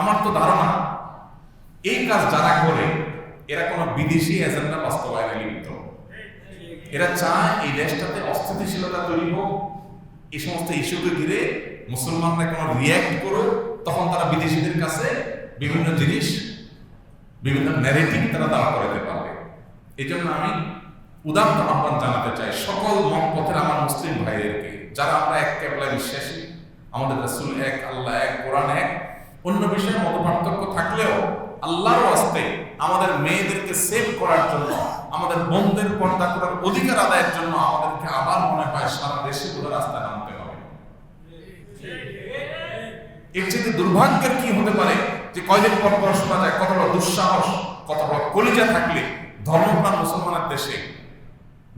আমার তো ধারণা, এই কাজ যারা করে, এরা কোনো বিদেশি এজেন্ডা বাস্তবায়নে লিপ্ত। এরা চায় এই দেশটাতে অস্থিতিশীলতা তৈরি হোক এই সমস্ত ইস্যুকে ঘিরে মুসলমানরা কোনো রিয়্যাক্ট করুক, তখন তারা বিদেশিদের কাছে বিভিন্ন জিনিস, বিভিন্ন ন্যারেটিভ তারা দাঁড়া করাতে পারবে। এই জন্য আমি উদাত্ত আহ্বান জানাতে চাই সকল মত পথের আমার মুসলিম ভাইদেরকে, যারা আমরা এক কেবলায় বিশ্বাসী, আমাদের রাসূল এক, আল্লাহ এক, কোরআন এক অন্য বিষয়ে মত পার্থক্য থাকলেও আল্লাহর আস্তে আমাদের মেয়েদেরকে সেভ করার জন্য, আমাদের বোনদের পর্দা করার অধিকার আদায়ের জন্য আমাদেরকে আবার মনে হয় সারা দেশে পুরো রাস্তায় নামতে হবে। এর চেয়ে দুর্ভাগ্যের কি হতে পারে যে কয়দিন পর পর শোনা যায়, কত বড় দুঃসাহস, কত বড় কলিজা থাকলে ধর্মপ্রাণ মুসলমানের দেশে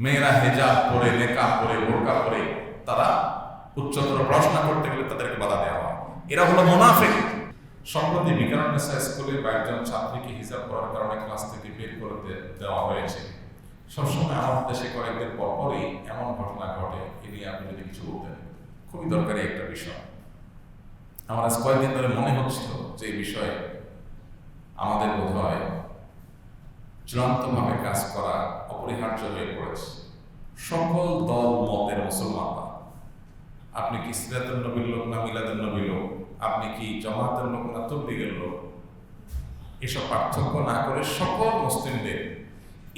মেয়েরা হেজাব পরে, নেকা পরে, বোরকা পরে তারা উচ্চতর পড়াশোনা করতে গেলে তাদেরকে বাধা দেওয়া হয়। এরা হলো মোনাফেক। সম্প্রতি বিকারণেসা স্কুলে কয়েকজন ছাত্রীকে হিসাব করার কারণে ক্লাস থেকে বের করে দেওয়া হয়েছে। সবসময় আমার দেশে কয়েকদিন পর পরই এমন ঘটনা ঘটে, এ নিয়ে আপনি যদি কিছু বলতেন। খুবই দরকারি একটা বিষয়। আমার আজ কয়েকদিন ধরে মনে হচ্ছিল যে এই বিষয়ে আমাদের বোধ হয় চূড়ান্তভাবে কাজ করা অপরিহার্য হয়ে পড়েছে। সকল দল, মতের মুসলমানরা। আপনি কি সিরাতুল নবীর লোক না মিলাদুল নবীর লোক? আপনি কি জমাতের লোক না তবলিগের লোক? এসব পার্থক্য না করে সকল মুসলিমদের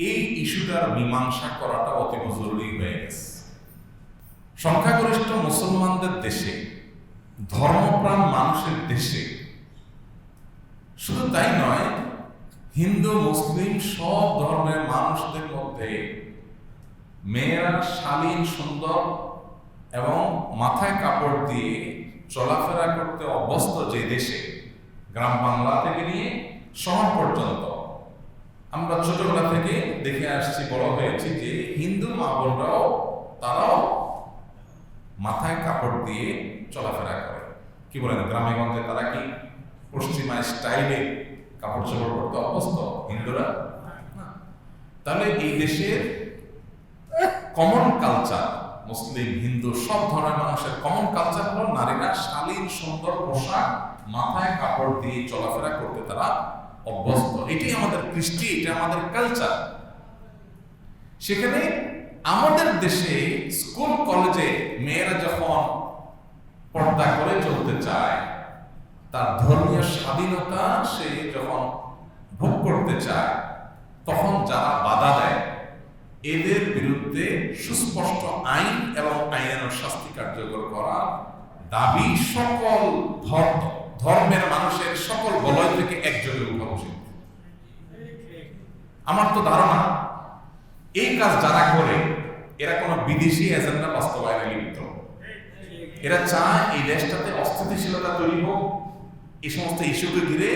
এই ইস্যুটার মীমাংসা করাটা অতি জরুরি হয়ে গেছে। সংখ্যাগরিষ্ঠ মুসলমানদের দেশে, ধর্মপ্রাণ মানুষের দেশে শুধু তাই নয়, হিন্দু, মুসলিম সব ধর্মের মানুষদের মধ্যে মেয়েরা শালীন, সুন্দর এবং মাথায় কাপড় দিয়ে চলাফেরা করতে অভ্যস্ত যে দেশে গ্রাম বাংলা থেকে নিয়ে শহর পর্যন্ত, আমরা ছোটবেলা থেকে দেখে আসছি, বড় হয়েছি যে হিন্দু মা বোনরাও তারাও মাথায় কাপড় দিয়ে চলাফেরা করে কি বলেন, গ্রামে গঞ্জে তারা কি পশ্চিমা স্টাইলে কাপড় চোপড় করতে অভ্যস্ত হিন্দুরা। তাহলে এই দেশের কমন কালচার মুসলিম, হিন্দু, সব ধরনের মানুষের কমন কালচার হলো নারীরা শালীন, সুন্দর পোশাক, মাথায় কাপড় দিয়ে চলাফেরা করতে তারা অভ্যস্ত। এটাই আমাদের কৃষ্টি, এটা আমাদের কালচার সেখানে আমাদের দেশে স্কুল কলেজে মেয়েরা যখন পর্দা করে চলতে চায়, তার ধর্মীয় স্বাধীনতা সে যখন ভোগ করতে চায়, তখন যারা বাধা দেয় এদের বিরুদ্ধে সুস্পষ্ট আইন এবং আইনানুর শাস্তি কার্যকর করা দাবি সকল ধর্ম, ধর্মের মানুষের সকল বলয় থেকে একযোগে উঠা উচিত। আমার তো ধারণা, এই কাজ যারা করে, এরা কোনো বিদেশি এজেন্ডা বাস্তবায়নে লিপ্ত। এরা চায় এই দেশটাতে অস্থিতিশীলতা তৈরি হোক, এই সমস্ত ইস্যুকে ঘিরে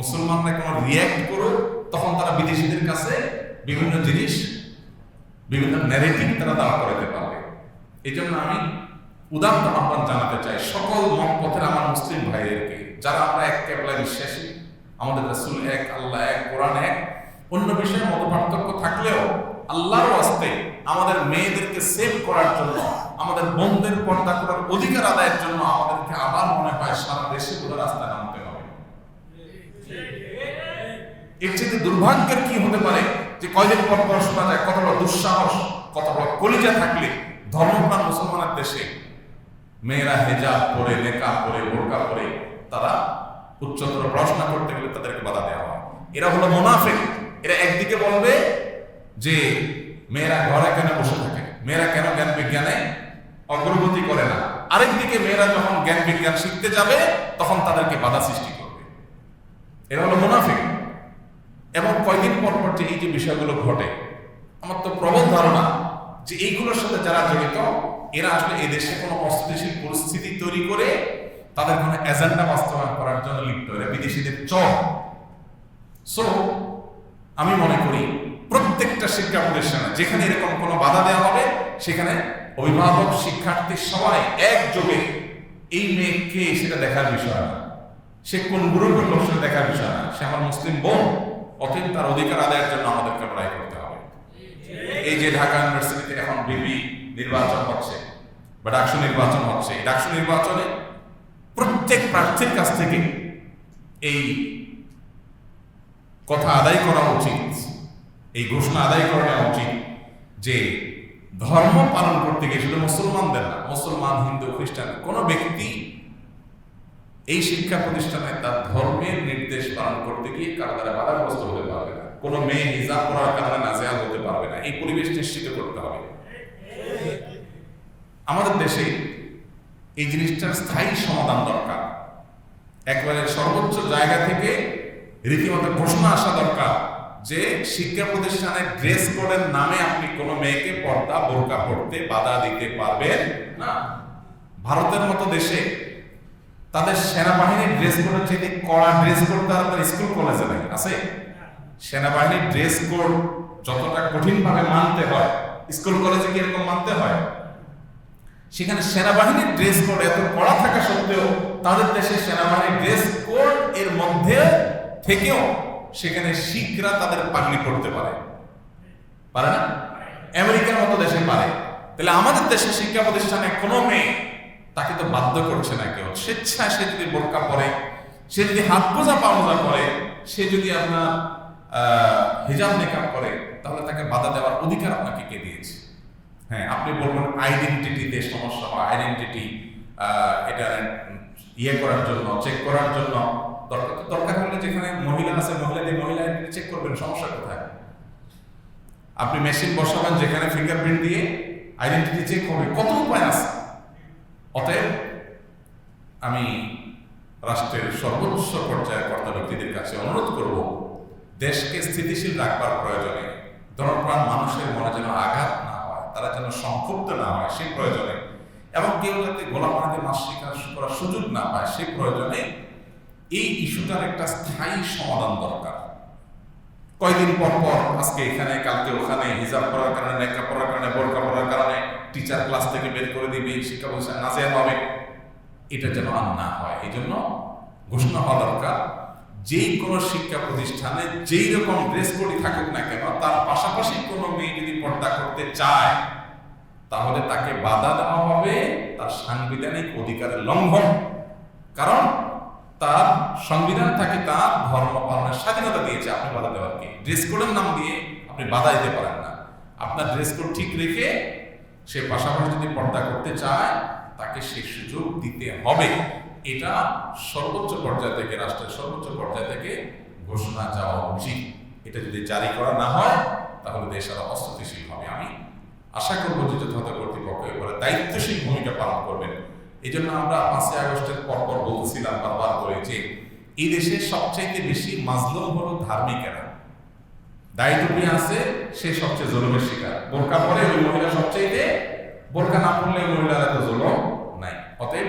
মুসলমানরা কোনো রিয়্যাক্ট করুক, তখন তারা বিদেশিদের কাছে বিভিন্ন জিনিস বিভিন্ন ন্যারেটিভ তারা দাঁড়া করাতে পারবে। এই জন্য আমি উদাত্ত আহ্বান জানাতে চাই সকল মত পথের আমার মুসলিম ভাইদেরকে, যারা আমরা এক কেবলায় বিশ্বাসী, আমাদের রাসূল এক, আল্লাহ এক, কোরআন এক, অন্য বিষয়ে মত পার্থক্য থাকলেও আল্লাহর আস্তে আমাদের মেয়েদেরকে সেভ করার জন্য, আমাদের বোনদের পর্দা করার অধিকার আদায়ের জন্য আমাদেরকে আবার মনে হয় সারা দেশে পুরো রাস্তায় নামতে হবে। এর চেয়ে দুর্ভাগ্যের কি হতে পারে? যে কয়দিন পর পর শোনা যায়, কত বড় দুঃসাহস, কত বড় কলিজা থাকলে ধর্মপ্রাণ মুসলমানের দেশে মেয়েরা হেজাব পরে নেকা পরে, বোরকা পরে, তারা উচ্চতর পড়াশোনা করতে গেলে তাদেরকে বাধা দেওয়া হয়। এরা হলো মোনাফেক। এরা একদিকে বলবে যে মেয়েরা ঘরে কেন বসে থাকে? মেয়েরা কেন জ্ঞান বিজ্ঞানে অগ্রগতি করে না? আরেকদিকে মেয়েরা যখন জ্ঞান বিজ্ঞান শিখতে যাবে, তখন তাদেরকে বাধা সৃষ্টি করবে। এরা হলো মুনাফিক। এবং কয়েকদিন পর পর যে এই যে বিষয়গুলো ঘটে, আমার তো প্রবল ধারণা যে এইগুলোর সাথে যারা জড়িত, এরা আসলে এই দেশে কোনো অস্থিতিশীল পরিস্থিতি তৈরি করে তাদের কোনো এজেন্ডা বাস্তবায়ন করার জন্য লিপ্ত, এরা বিদেশিদের চর। সো আমি মনে করি প্রত্যেকটা শিক্ষা প্রতিষ্ঠানে যেখানে এরকম কোনো বাধা দেওয়া হবে, সেখানে অভিভাবক, শিক্ষার্থী সবাই একযোগে এই মেয়েকে সেটা দেখার বিষয় না। সে কোন গ্রুপের লোক দেখার বিষয় না। সে আমার মুসলিম বোন। অতএব তার অধিকার আদায়ের জন্য আমাদেরকে লড়াই করতে হবে। এই যে ঢাকা ইউনিভার্সিটিতে এখন বিপি নির্বাচন হচ্ছে বা ডাকসু নির্বাচন হচ্ছে, এই ডাকসু নির্বাচনে প্রত্যেক প্রার্থীর কাছ থেকে এই কথা আদায় করা উচিত, এই ঘোষণা আদায় করা নেওয়া উচিত যে ধর্ম পালন করতে গিয়ে শুধু মুসলমানদের না, মুসলমান, হিন্দু, খ্রিস্টান, কোন ব্যক্তি এই শিক্ষা প্রতিষ্ঠানে তার ধর্মের নির্দেশ পালন করতে গিয়ে কারও দ্বারা বাধাগ্রস্ত হতে পারবে না। কোনো মেয়ে হিজাব করার কারণে নাজেহাল হতে পারবে না। এই পরিবেশ নিশ্চিত করতে হবে। আমাদের দেশে এই জিনিসটার স্থায়ী সমাধান দরকার। একবারে সর্বোচ্চ জায়গা থেকে রীতিমতো ঘোষণা আসা দরকার যে শিক্ষা প্রতিষ্ঠানের ড্রেস কোডের নামে আপনি কোনো মেয়েকে পর্দা, বোরকা পড়তে বাধা দিতে পারবেন না। ভারতের মতো দেশে তাদের সেনাবাহিনীর ড্রেস কোডের চাইতে কড়া ড্রেস কোড, তার আপনার স্কুল কলেজে নাই আছে? সেনাবাহিনীর ড্রেস কোড যতটা কঠিনভাবে মানতে হয়, স্কুল কলেজে কি এরকম মানতে হয়? সেখানে সেনাবাহিনীর ড্রেস কোড এত কড়া থাকা সত্ত্বেও তাদের দেশে সেনাবাহিনীর ড্রেস কোড এর মধ্যে থেকেও সেখানে শিখরা তাদের পাগলি করতে পারে। পারে না? আমেরিকার মতো দেশে পারে। তাহলে আমাদের দেশে শিক্ষা প্রতিষ্ঠানে কোনো মেয়ে তাকে তো বাধ্য করছে না কেউ। স্বেচ্ছায় সে যদি বোরকা পরে, সে যদি হাত মোজা পা মোজা করে, সে যদি আপনার হিজাব মেকআপ করে, তাহলে তাকে বাধা দেওয়ার অধিকার আপনাকে কে দিয়েছে? হ্যাঁ আপনি বলবেন আইডেন্টিটিতে সমস্যা হয় আইডেন্টিটি এটা ইয়ে করার জন্য চেক করার জন্য দরকার। দরকার হলে যেখানে মহিলা আছে, মহিলাদের মহিলা চেক করবেন, সমস্যা কোথায়? আপনি মেশিন বসাবেন, যেখানে ফিঙ্গারপ্রিন্ট দিয়ে আইডেন্টিটি চেক হবে। কত উপায় আছে? অতএব আমি রাষ্ট্রের সর্বোচ্চ পর্যায়ের কর্তা ব্যক্তিদের কাছে অনুরোধ করব, দেশকে স্থিতিশীল রাখবার প্রয়োজনে ধর্মপ্রাণ মানুষের মনে যেন আঘাত না হয়, তারা যেন সংক্ষুব্ধ না হয় সেই প্রয়োজনে, এবং কেউ যাতে মাস শিকার করার সুযোগ না পায় সেই প্রয়োজনে এই ইস্যুটার একটা স্থায়ী সমাধান দরকার। কয়েকদিন পর পর আজকে এখানে, কালকে ওখানে, হিজাব করার কারণে নেকা পড়ার কারণে, বোরকা পড়ার কারণে টিচার ক্লাস থেকে বের করে দিবে, শিক্ষা প্রতিষ্ঠান নাচে হবে এটা যেন আর না হয় এই জন্য ঘোষণা হওয়া দরকার, যেই কোনো শিক্ষা প্রতিষ্ঠানে যেই রকম ড্রেস কোডই থাকুক না কেন, তার পাশাপাশি কোনো মেয়ে যদি পর্দা করতে চায়, তাহলে তাকে বাধা দেওয়া হবে তার সাংবিধানিক অধিকারের লঙ্ঘন। কারণ তার সংবিধান তাকে তার, ধর্ম পালনের স্বাধীনতা দিয়েছে, আপনি বাধা দেওয়ার কি? ড্রেস কোডের নাম দিয়ে আপনি বাধা দিতে পারেন না। আপনার ড্রেস কোড ঠিক রেখে সে পাশাপাশি যদি পর্দা করতে চায়, তাকে সেই সুযোগ দিতে হবে। এটা সর্বোচ্চ পর্যায় থেকে, রাষ্ট্রের সর্বোচ্চ পর্যায় থেকে ঘোষণা যাওয়া উচিত। এটা যদি জারি করা না হয়, তাহলে দেশ আরও অস্থিতিশীল হবে। আমি আশা করব যে যথাযথ কর্তৃপক্ষ এবারে দায়িত্বশীল ভূমিকা পালন করবেন। এই জন্য আমরা পাঁচই আগস্টের পরপর বলছিলাম বারবার করে যে, এই দেশে সবচাইতে বেশি মাজলুম হলো ধার্মিকেরা। দায়িত্বটি আছে, সে সবচেয়ে জলমের শিকার। বোরকা পরে ওই মহিলা সবচেয়ে বোরকা না পড়লে মহিলার এত জলম নাই। অতএব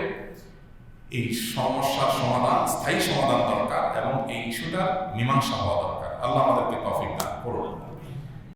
এই সমস্যার সমাধান, স্থায়ী সমাধান দরকার এবং এই ইস্যুটা মীমাংসা হওয়া দরকার। আল্লাহ আমাদেরকে কফিক দান করুন।